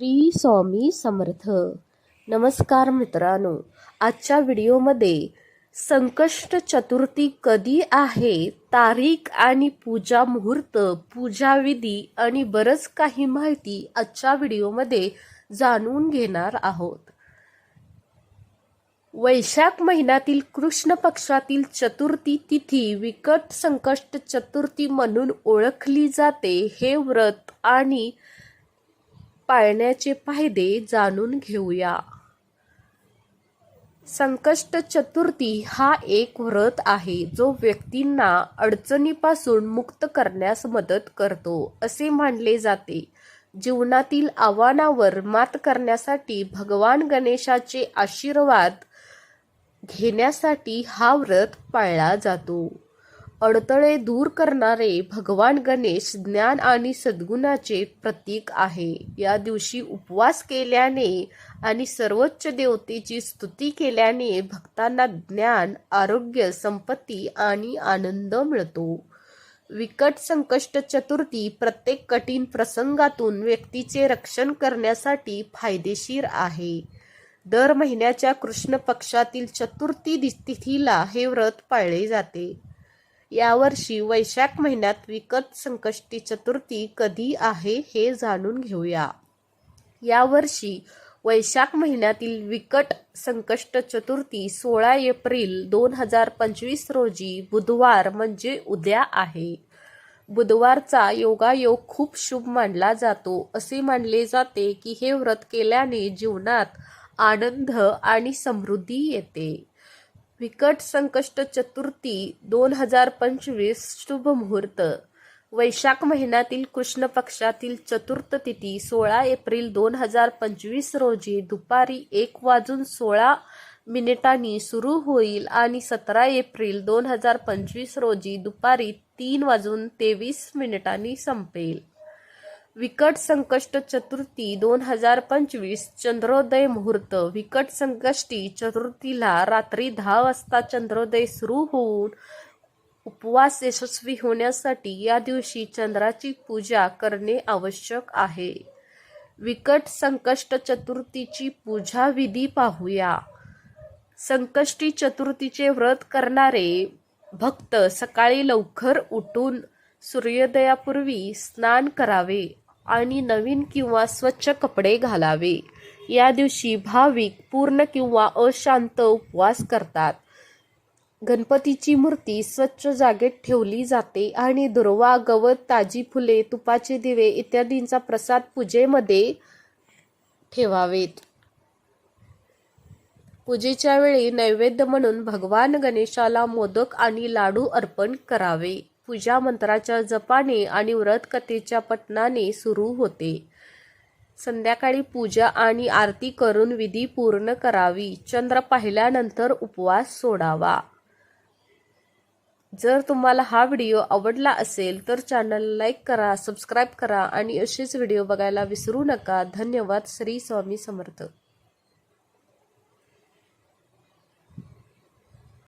श्री स्वामी समर्थ. नमस्कार मित्रांनो. आजच्या व्हिडिओमध्ये संकष्ट चतुर्थी कधी आहे तारीख आणि पूजा मुहूर्त पूजा विधी आणि बरंच काही माहिती आजच्या व्हिडिओमध्ये जाणून घेणार आहोत. वैशाख महिन्यातील कृष्ण पक्षातील चतुर्थी तिथी विकट संकष्ट चतुर्थी म्हणून ओळखली जाते हे व्रत आणि पाळण्याचे फायदे जाणून घेऊया. संकष्ट चतुर्थी हा एक व्रत आहे जो व्यक्तींना अडचणीपासून मुक्त करण्यास मदत करतो असे मानले जाते. जीवनातील आव्हानावर मात करण्यासाठी भगवान गणेशाचे आशीर्वाद घेण्यासाठी हा व्रत पाळला जातो. अडथळे दूर करणारे भगवान गणेश ज्ञान आणि सद्गुणाचे प्रतीक आहे. या दिवशी उपवास केल्याने आणि सर्वोच्च देवतेची स्तुती केल्याने भक्तांना ज्ञान आरोग्य संपत्ती आणि आनंद मिळतो. विकट संकष्ट चतुर्थी प्रत्येक कठीण प्रसंगातून व्यक्तीचे रक्षण करण्यासाठी फायदेशीर आहे. दर महिन्याच्या कृष्ण पक्षातील चतुर्थी तिथीला हे व्रत पाळले जाते. यावर्षी वैशाख महिन्यात विकट संकष्टी चतुर्थी कधी आहे हे जाणून घेऊया. यावर्षी वैशाख महिन्यातील विकट संकष्ट चतुर्थी सोळा एप्रिल दोन हजार पंचवीस रोजी बुधवार म्हणजे उद्या आहे. बुधवारचा योगायोग खूप शुभ मानला जातो. असे मानले जाते की हे व्रत केल्याने जीवनात आनंद आणि समृद्धी येते. विकट संकष्ट चतुर्थी दोन हजार पंचवीस शुभ मुहूर्त. वैशाख महिन्यातील कृष्ण पक्षातील चतुर्थ तिथी सोळा एप्रिल दोन हजार पंचवीस रोजी दुपारी एक वाजून सोळा मिनिटांनी सुरू होईल आणि सतरा एप्रिल दोन हजार पंचवीस रोजी दुपारी तीन वाजून तेवीस मिनिटांनी संपेल. विकट संकष्ट चतुर्थी दोन हजार पंचवीस चंद्रोदय मुहूर्त. विकट संकष्टी चतुर्थीला रात्री दहा वाजता चंद्रोदय सुरू होऊन उपवास यशस्वी होण्यासाठी या दिवशी चंद्राची पूजा करणे आवश्यक आहे. विकट संकष्ट चतुर्थीची पूजा विधी पाहूया. संकष्टी चतुर्थीचे व्रत करणारे भक्त सकाळी लवकर उठून सूर्योदयापूर्वी स्नान करावे. आणि नवीन किंवा स्वच्छ कपडे घालावे. या दिवशी भाविक पूर्ण किंवा अशांत उपवास करतात. गणपतीची मूर्ती स्वच्छ जागेत ठेवली जाते आणि दुर्वा गवत ताजी फुले तुपाचे दिवे इत्यादींचा प्रसाद पूजेमध्ये ठेवावेत. पूजेच्या वेळी नैवेद्य म्हणून भगवान गणेशाला मोदक आणि लाडू अर्पण करावे. पूजा मंत्राच्या जपाने आणि व्रतकथेच्या पठणाने सुरू होते. संध्याकाळी पूजा आणि आरती करून विधी पूर्ण करावी. चंद्र पाहिल्यानंतर उपवास सोडावा. जर तुम्हाला हा व्हिडिओ आवडला असेल तर चॅनल लाईक करा सबस्क्राईब करा आणि असेच व्हिडिओ बघायला विसरू नका. धन्यवाद. श्री स्वामी समर्थ.